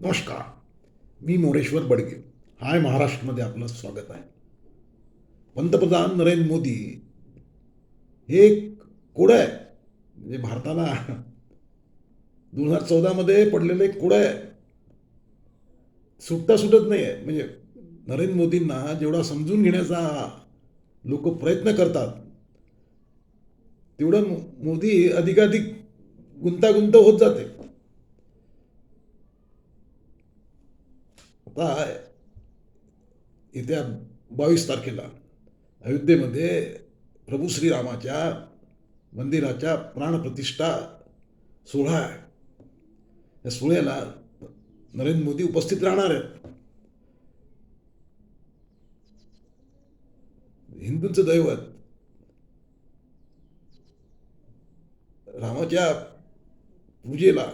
नमस्कार. मी मोरेश्वर बडगे. हाय महाराष्ट्रमध्ये आपलं स्वागत आहे. पंतप्रधान नरेंद्र मोदी हे एक कोडं आहे. म्हणजे भारताला दोन हजार चौदामध्ये पडलेलं एक कोडं आहे. सुटता सुटत नाही आहे. म्हणजे नरेंद्र मोदींना जेवढा समजून घेण्याचा लोक प्रयत्न करतात तेवढं मोदी अधिकाधिक गुंतागुंत होत जाते. आता येत्या बावीस तारखेला अयोध्येमध्ये प्रभू श्रीरामाच्या मंदिराच्या प्राणप्रतिष्ठा सोहळा आहे. या सोहळ्याला नरेंद्र मोदी उपस्थित राहणार आहेत. हिंदूंचं दैवत रामाच्या पूजेला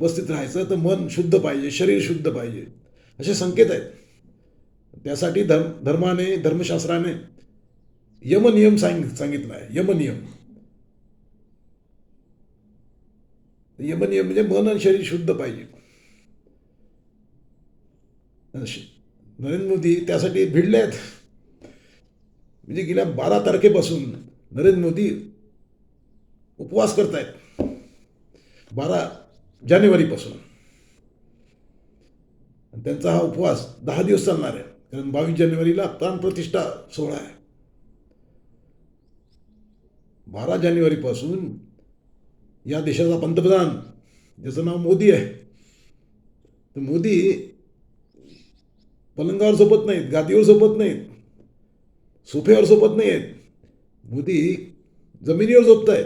उपस्थित राहायचं तर मन शुद्ध पाहिजे शरीर शुद्ध पाहिजे. असे संकेत आहेत. त्यासाठी धर्म धर्माने धर्मशास्त्राने यमनियम सांग सांगितला आहे. यमनियम यमनियम म्हणजे मन आणि शरीर शुद्ध पाहिजे. नरेंद्र मोदी त्यासाठी भिडले आहेत. म्हणजे गेल्या बारा तारखेपासून नरेंद्र मोदी उपवास करतायत. बारा जानेवारीपासून. आणि त्यांचा हा उपवास दहा दिवस चालणार आहे. कारण बावीस जानेवारीला प्राणप्रतिष्ठा सोहळा आहे. बारा जानेवारीपासून या देशाचा पंतप्रधान ज्याचं नाव मोदी आहे तर मोदी पलंगावर झोपत नाहीत गादीवर झोपत नाहीत सोफ्यावर झोपत नाही आहेत मोदी जमिनीवर झोपत आहेत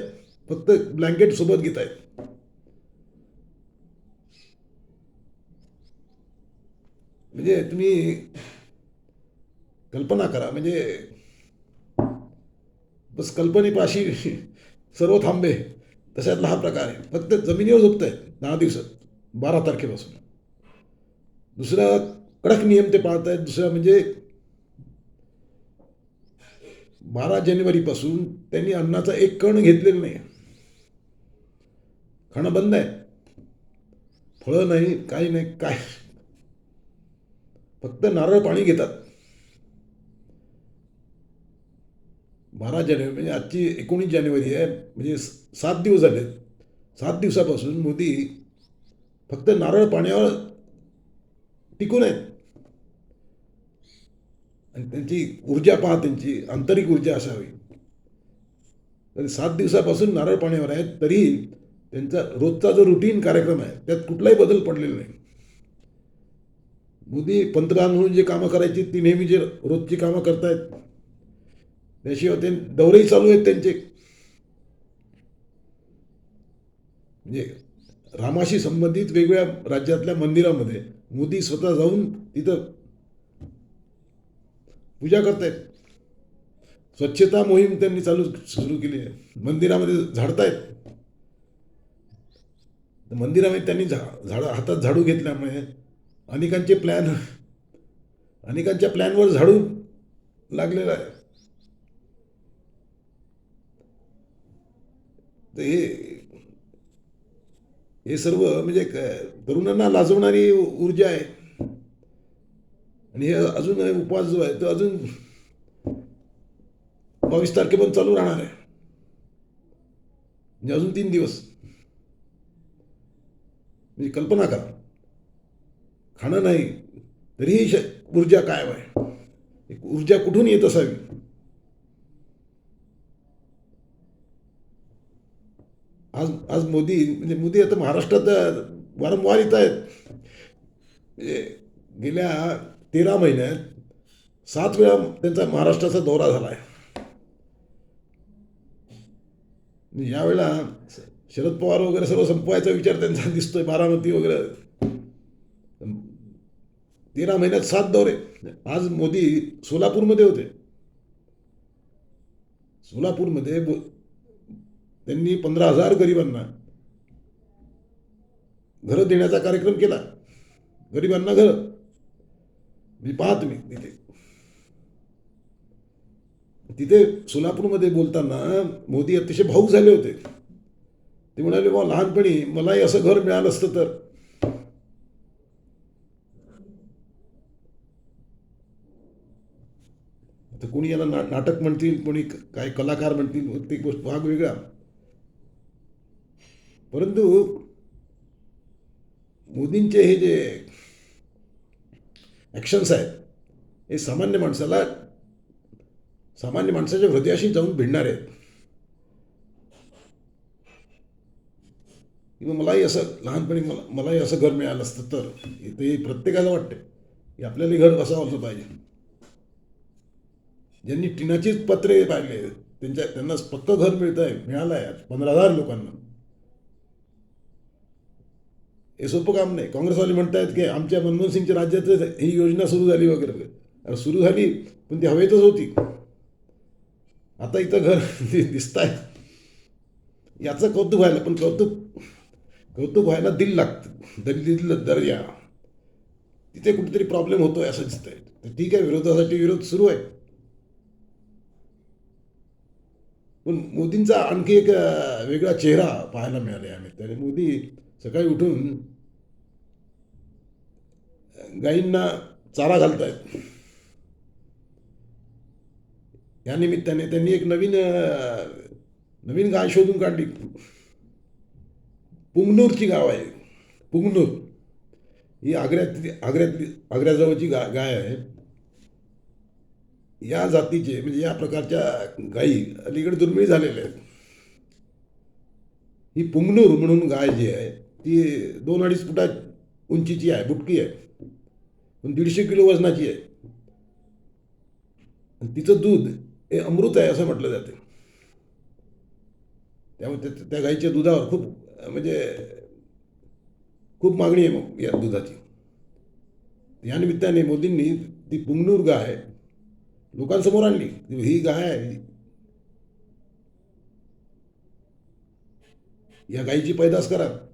फक्त ब्लँकेट सोबत घेत आहेत म्हणजे तुम्ही कल्पना करा म्हणजे बस कल्पनेपाशी सर्व थांबे. तशातला हा प्रकार आहे. फक्त जमिनीवर झोपत आहेत दहा दिवसात बारा तारखेपासून. दुसरा कडक नियम ते पाळत आहेत दुसरा म्हणजे बारा जानेवारीपासून त्यांनी अन्नाचा एक कण घेतलेला नाही. खाणं बंद आहे. फळं नाही काही नाही काय फक्त नारळ पाणी घेतात. बारा जानेवारी म्हणजे आजची एकोणीस जानेवारी आहे म्हणजे सात दिवस झाले. सात दिवसापासून मोदी फक्त नारळ पाण्यावर टिकून आहेत. आणि त्यांची ऊर्जा पहा त्यांची आंतरिक ऊर्जा असावी तर सात दिवसापासून नारळ पाण्यावर आहेत तरी त्यांचा रोजचा जो रुटीन कार्यक्रम आहे त्यात कुठलाही बदल पडलेला नाही. मोदी पंतप्रधान म्हणून जे कामं करायची ती नेहमी जे रोजची कामं करतायत. त्याशिवाय ते दौरेही चालू आहेत त्यांचे. म्हणजे रामाशी संबंधित वेगवेगळ्या राज्यातल्या मंदिरामध्ये मोदी स्वतः जाऊन तिथं पूजा करतायत. स्वच्छता मोहीम त्यांनी चालू सुरू केली आहे. मंदिरामध्ये झाडतायत. तर मंदिरामध्ये त्यांनी झा झाडं हातात झाडू घेतल्यामुळे अनेकांचे प्लॅन अनेकांच्या प्लॅनवर झाडू लागलेला आहे. तर हे हे सर्व म्हणजे तरुणांना लाजवणारी ऊर्जा आहे. आणि हे अजून उपवास जो आहे तो अजून बावीस तारखेपर्यंत चालू राहणार आहे. म्हणजे अजून तीन दिवस. म्हणजे कल्पना करा. खाणं नाही तरीही श ऊर्जा कायम आहे. एक ऊर्जा कुठून येत असावी? आज आज मोदी म्हणजे मोदी आता महाराष्ट्रात वारंवार येत आहेत. म्हणजे गेल्या तेरा महिन्यात सात वेळा त्यांचा महाराष्ट्राचा दौरा झाला आहे. म्हणजे यावेळेला शरद पवार वगैरे सर्व संपवायचा विचार त्यांचा दिसतोय बारामती वगैरे. तेरा महिन्यात सात दौरे. आज मोदी सोलापूरमध्ये होते. सोलापूरमध्ये त्यांनी पंधरा हजार गरिबांना घरं देण्याचा कार्यक्रम केला. गरिबांना घरं. मी पाहा तुम्ही तिथे. तिथे सोलापूरमध्ये बोलताना मोदी अतिशय भाऊक झाले होते. ते म्हणाले बा लहानपणी मलाही असं घर मिळालं असतं तर. तर कोणी याला ना नाटक म्हणतील कोणी काय कलाकार म्हणतील प्रत्येक गोष्ट भाग वेगळा परंतु मोदींचे हे जे ॲक्शन्स आहेत हे सामान्य माणसाला सामान्य माणसाच्या हृदयाशी जाऊन भिडणार आहेत. किंवा मलाही असं लहानपणी मला मलाही असं घर मिळालं असतं तर ते प्रत्येकाला वाटते की आपल्याला घर असं पाहिजे. ज्यांनी टिनाचीच पत्रे पाहिले त्यांच्या त्यांना पक्क घर मिळत आहे मिळालं आहे पंधरा हजार लोकांना. हे सोपं काम नाही. काँग्रेसवाले म्हणतायत की आमच्या मनमोहन सिंगच्या राज्यात ही योजना सुरू झाली वगैरे. अरे सुरू झाली पण ती हवेतच होती. आता इथं घर दिसत आहे याचं कौतुक व्हायला पण कौतुक कौतुक व्हायला दिल लागतं. दिल्लीतलं दर्जा तिथे कुठेतरी प्रॉब्लेम होतोय असं दिसतंय. तर ठीक आहे विरोधासाठी विरोध सुरू आहे. पण मोदींचा आणखी एक वेगळा चेहरा पाहायला मिळाला या मोदी सकाळी उठून गायींना चारा घालतायत. या निमित्ताने त्यांनी एक नवीन नवीन गाय शोधून काढली. पुंगनूरची गाव आहे. पुंगनूर. ही आग्र्यातली आग्र्यातली आग्र्याजवळची गा गाय आहे. या जातीचे म्हणजे या प्रकारच्या गायी अलीकडे दुर्मिळ झालेल्या आहेत. ही पुंगनूर म्हणून गाय जी आहे ती दोन अडीच फुटा उंचीची आहे बुटकी आहे. पण दीडशे किलो वजनाची आहे. तिचं दूध हे अमृत आहे असं म्हटलं जाते. त्यामुळे त्या- त्या गाईच्या दुधावर खूप म्हणजे खूप मागणी आहे मग या दुधाची. या निमित्ताने मोदींनी ती पुंगनूर गाय लोकांसमोर आणली. ही गाय आहे. या गायीची पैदास करा.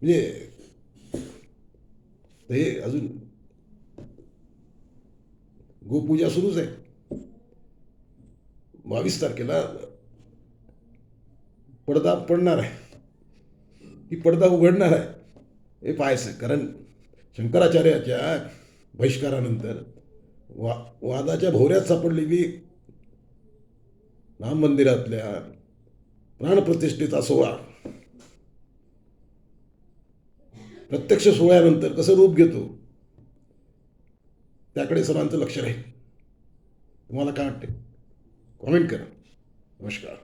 म्हणजे हे अजून गोपूजा सुरूच आहे. बावीस तारखेला पडदा पडणार आहे. ही पडदा उघडणार आहे. हे पाहायचं कारण शंकराचार्याच्या बहिष्कारानंतर वा वादाच्या भोवऱ्यात सापडलेली राम मंदिरातल्या प्राणप्रतिष्ठेचा सोहळा. प्रत्यक्ष सोहळ्यानंतर कसं रूप घेतो? त्याकडे सर्वांचं लक्ष राहील. तुम्हाला काय वाटते कॉमेंट करा. नमस्कार.